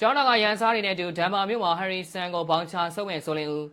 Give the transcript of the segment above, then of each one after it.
ကျောင်းတော်ကရန်စားတွေနဲ့အတူဒမ်မာမြို့မှာဟယ်ရီဆန်ကိုဘောင်းချဆုပ်မဲ့ဆိုလင်းဦး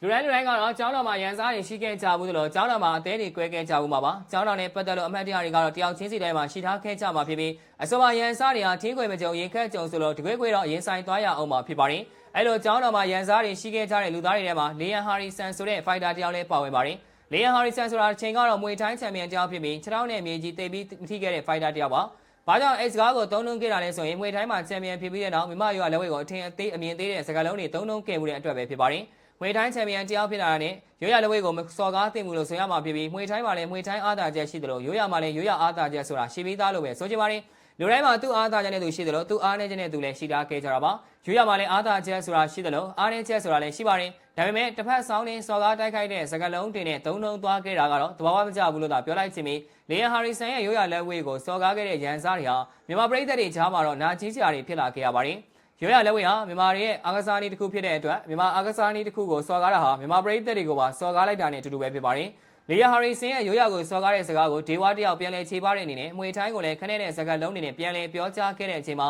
လူတိုင်းလူတိုင်းကတော့ကျောင်းတော်မှာရန်စားတွေရှိခဲ့ကြဘူးလို့ကျောင်းတော်မှာအသေးတွေ꿰ခဲ့ကြဘူးမှာပါကျောင်းတော်နဲ့ပတ်သက်လို့အမှတ်တရတွေကတော့တယောက်ချင်းစီတိုင်းမှာရှိထားခဲ့ကြမှာဖြစ်ပြီးအဆိုပါရန်စားတွေဟာထင်းခွေမကြုံရင်ခက်ကြုံဆိုလို့တကွေးကွေတော့ရင်ဆိုင်သွားရအောင်မှာဖြစ်ပါတယ်အဲ့လိုကျောင်းတော်မှာရန်စားတွေရှိခဲ့ကြတဲ့လူသားတွေထဲမှာလေယန်ဟာရီဆန်ဆိုတဲ့ဖိုက်တာတယောက်လည်းပါဝင်ပါတယ်လေယန်ဟာရီဆန်ဆိုတာအချိန်ကတော့မွေတိုင်းချန်ပီယံတယောက်ဖြစ်ပြီးခြေထောက်နဲ့မြေကြီးတိတ်ပြီးထိခဲ့တဲ့ဖိုက်တာတယောက်ပါ။ ဘာကြောင့် X ကားကိုသုံးနှုန်းခဲ့တာလဲဆိုရင်မွေတိုင်းမှာချန်ပီယံဖြစ်ပြီးတဲ့နောက်မြမရွာလက်ဝဲကိုအထင်အသေးအမြင်သေးတဲ့စကားလုံးတွေသုံးနှုန်းခဲ့မှုတဲ့အတွက်ပဲဖြစ်ပါတယ်။မွေတိုင်းချန်ပီယံတယောက်ဖြစ်လာတဲ့ရွရလက်ဝဲကိုမစော်ကားသိမှုလို့ဆိုရမှာဖြစ်ပြီးမွေတိုင်းမှာလည်းမွေတိုင်းအားသာချက်ရှိတယ်လို့ရွရမှာလည်းရွရအားသာချက်ဆိုတာရှိပြီးသားလို့ပဲဆိုချင်ပါတယ်။လူတိုင်းမှာသူ့အားသာချက်နဲ့သူရှိတယ်လို့သူ့အားနည်းချက်နဲ့သူလည်းရှိတာခဲ့ကြတာပါ။ရွရမှာလည်းအားသာချက်ဆိုတာရှိတယ်လို့အားနည်းချက်ဆိုတာလည်းရှိပါတယ်။ ဒါပေမဲ့တစ်ဖက်ဆောင်းနေစော်ကားတိုက်ခိုက်တဲ့စကားလုံးတွေနဲ့သုံးနှုန်းသွားခဲ့တာကတော့သဘာဝမကျဘူးလို့သာပြောလိုက်ချင်ပြီးလေယန်ဟာရီဆန်ရဲ့ရိုးရလက်ဝဲကိုစော်ကားခဲ့တဲ့ရန်စားတွေဟာမြန်မာပြည်သက်တွေကြားမှာတော့နာကြီးစရာတွေဖြစ်လာခဲ့ရပါတယ်။ရိုးရလက်ဝဲဟာမြန်မာတွေရဲ့အာကစားနည်းတစ်ခုဖြစ်တဲ့အတွက်မြန်မာအာကစားနည်းတစ်ခုကိုစော်ကားတာဟာမြန်မာပြည်သက်တွေကိုပါစော်ကားလိုက်တာနဲ့အတူတူပဲဖြစ်ပါတယ်။လေယာဟာရီဆင်ရဲ့ရိုးရကိုစော်ကားတဲ့စကားကိုဒေဝတယောက်ပြန်လည်ခြေပါတဲ့အနေနဲ့အမွေထိုင်းကိုလည်းခနဲ့တဲ့စကားလုံးတွေနဲ့ပြန်လည်ပြောကြားခဲ့တဲ့အချိန်မှာ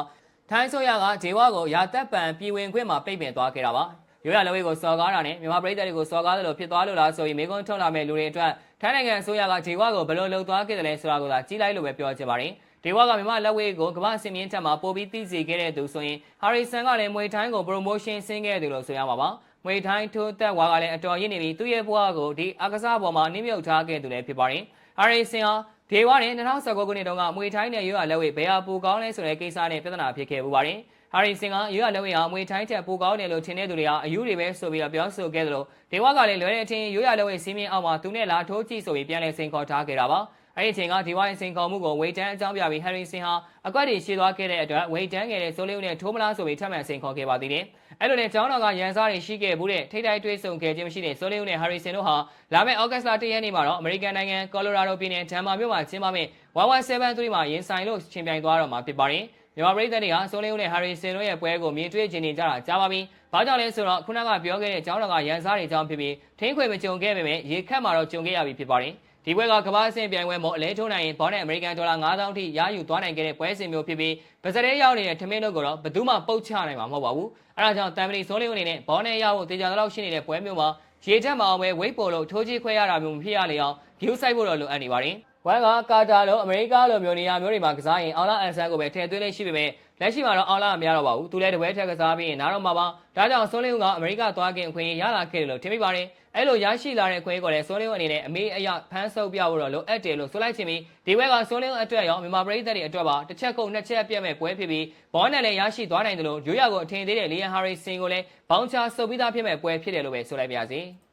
ထိုင်းဆိုရကဒေဝကိုရာသက်ပံပြည်ဝင်ခွင့်မှာပိတ်ပင်သွားခဲ့တာပါ။ ရိုးရလက်ဝဲကိုစော်ကားတာနဲ့မြန်မာပြည်သက်တွေကိုစော်ကားတယ်လို့ဖြစ်သွားလို့လားဆိုပြီးမိကုန်းထုတ်လာမဲ့လူတွေအတွက်ထိုင်းနိုင်ငံအစိုးရကဒေဝကိုဘယ်လိုလှုပ်သွားခဲ့တယ်လဲဆိုတာကိုသာကြီးလိုက်လို့ပဲပြောချင်ပါတယ်။ဒေဝကမြန်မာလက်ဝဲကိုကမ္ဘာအစင်မြင့်ထက်မှာပို့ပြီးသိစေခဲ့တဲ့သူဆိုရင်ဟာရီဆန်ကလည်းမွေထိုင်းကို promotion ဆင်းခဲ့တယ်လို့ဆိုရမှာပါ။မွေထိုင်းထိုးသက်ဝါကလည်းအတော်ရင်းနေပြီးသူ့ရဲ့ဘဝကိုဒီအကစားပေါ်မှာနှိမ့်မြုပ်ထားခဲ့သူလည်းဖြစ်ပါတယ်။ဟာရီဆန်ဟာဒေဝနဲ့2019ခုနှစ်တုန်းကမွေထိုင်းနဲ့ရွရလက်ဝဲဘယ်ဟာပူကောင်းလဲဆိုတဲ့ကိစ္စနဲ့ပြဿနာဖြစ်ခဲ့ပူပါတယ်။ ဟာရီဆန်ကရွရလက်ဝဲဟာမွေထိုင်းချက်ပူကောင်းတယ်လို့ထင်တဲ့သူတွေဟာအယူတွေပဲဆိုပြီးတော့ပြောဆိုခဲ့တယ်လို့ဒေဝကလည်းလွယ်တဲ့အထင်ရွရလက်ဝဲစီးမြင့်အောင်မှာသူနဲ့လာထိုးကြည့်ဆိုပြီးပြန်လည်စိန်ခေါ်ထားခဲ့တာပါ။အဲ့ဒီအချိန်ကဒီဝိုင်းစိန်ခေါ်မှုကိုဝေတန်းအကြောင်းပြပြီးဟယ်ရီဆင်ဟာအကွက်တွေရှည်သွားခဲ့တဲ့အတွက်ဝေတန်းငယ်တဲ့ဆိုးလေးဦးနဲ့ထိုးမလားဆိုပြီးထပ်မံစိန်ခေါ်ခဲ့ပါသေးတယ်။အဲ့လိုနဲ့ကျောင်းတော်ကရန်စားတွေရှိခဲ့မှုတဲ့ထိတိုက်တွေးဆုံခဲ့ခြင်းမရှိတဲ့ဆိုးလေးဦးနဲ့ဟာရီဆင်တို့ဟာလာမယ့်ဩဂတ်စ်လ၁ရက်နေ့မှာတော့အမေရိကန်နိုင်ငံကော်လိုရာဒိုပြည်နယ်ဒန်မာမြို့မှာကျင်းပမယ့်1173မှာရင်ဆိုင်လို့ရှင်ပြိုင်သွားတော့မှာဖြစ်ပါတယ်။ မြန်မာပြည်သက်တွေကဆိုးလေးဦးနဲ့ဟာရီဆင်တို့ရဲ့ပွဲကိုမြင်တွေ့ကျင်နေကြတာကြားပါပြီ။ဘာကြောင့်လဲဆိုတော့ခုနကပြောခဲ့တဲ့ကျောင်းတော်ကရန်စားတွေအကြောင်းဖြစ်ပြီးထင်းခွေမကြုံခဲ့ပေမဲ့ရေခတ်မှာတော့ကြုံခဲ့ရပြီဖြစ်ပါတယ်။ဒီပွဲကကမ္ဘာအဆင့်ပြိုင်ပွဲမှာအလဲထုံးနိုင်ရင်ဘောနဲ့အမေရိကန်ဒေါ်လာ9000ထိရယူသွားနိုင်ခဲ့တဲ့ပွဲစဉ်မျိုးဖြစ်ပြီးဗစတဲ့ရောက်နေတဲ့ထမင်းတို့ကတော့ဘယ်သူမှပုတ်ချနိုင်မှာမဟုတ်ပါဘူး။အဲဒါကြောင့်တမ်ပလီစိုးလေးအနေနဲ့ဘောနဲ့ရဖို့တေချာတော့ရှိနေတဲ့ပွဲမျိုးမှာရေထက်မအောင်ပဲဝိတ်ပိုလို့ထိုးကြီးခွဲရတာမျိုးမဖြစ်ရလေအောင်ဂယူးဆိုင်ဖို့တော့လိုအပ်နေပါတယ်။ ဝမ်ကကာတာလိုအမေရိကလိုမျိုးနေရာမျိုးတွေမှာကစားရင်အောင်လာအန်ဆန်ကိုပဲထည့်သွင်းလေးရှိပေမဲ့လက်ရှိမှာတော့အောင်လာမရတော့ပါဘူး။သူလည်းတပွဲထက်ကစားပြီးရင်နားတော့မှာပါ။ဒါကြောင့်စိုးလေးကအမေရိကသွားခင်အခွင့်အရေးရလာခဲ့တယ်လို့ထင်မိပါတယ်။အဲ့လိုရရှိလာတဲ့ခွင့်ကိုလည်းစိုးလင်းအနေနဲ့အမေအယဖမ်းဆုပ်ပြဖို့တော့လိုအပ်တယ်လို့ဆိုလိုက်ချင်ပြီးဒီဘက်ကစိုးလင်းအတွက်ရောမြန်မာပြည်သက်တွေအတွက်ပါတစ်ချက်ကုန်နှစ်ချက်ပြတ်မဲ့ပွဲဖြစ်ပြီးဘောနယ်လည်းရရှိသွားနိုင်တယ်လို့ရိုးရကိုအထင်သေးတဲ့လီယန်ဟာရီဆင်ကိုလည်းဘောင်းချဆုပ်ပြီးသားဖြစ်မဲ့ပွဲဖြစ်တယ်လို့ပဲဆိုလိုက်ပါရစေ။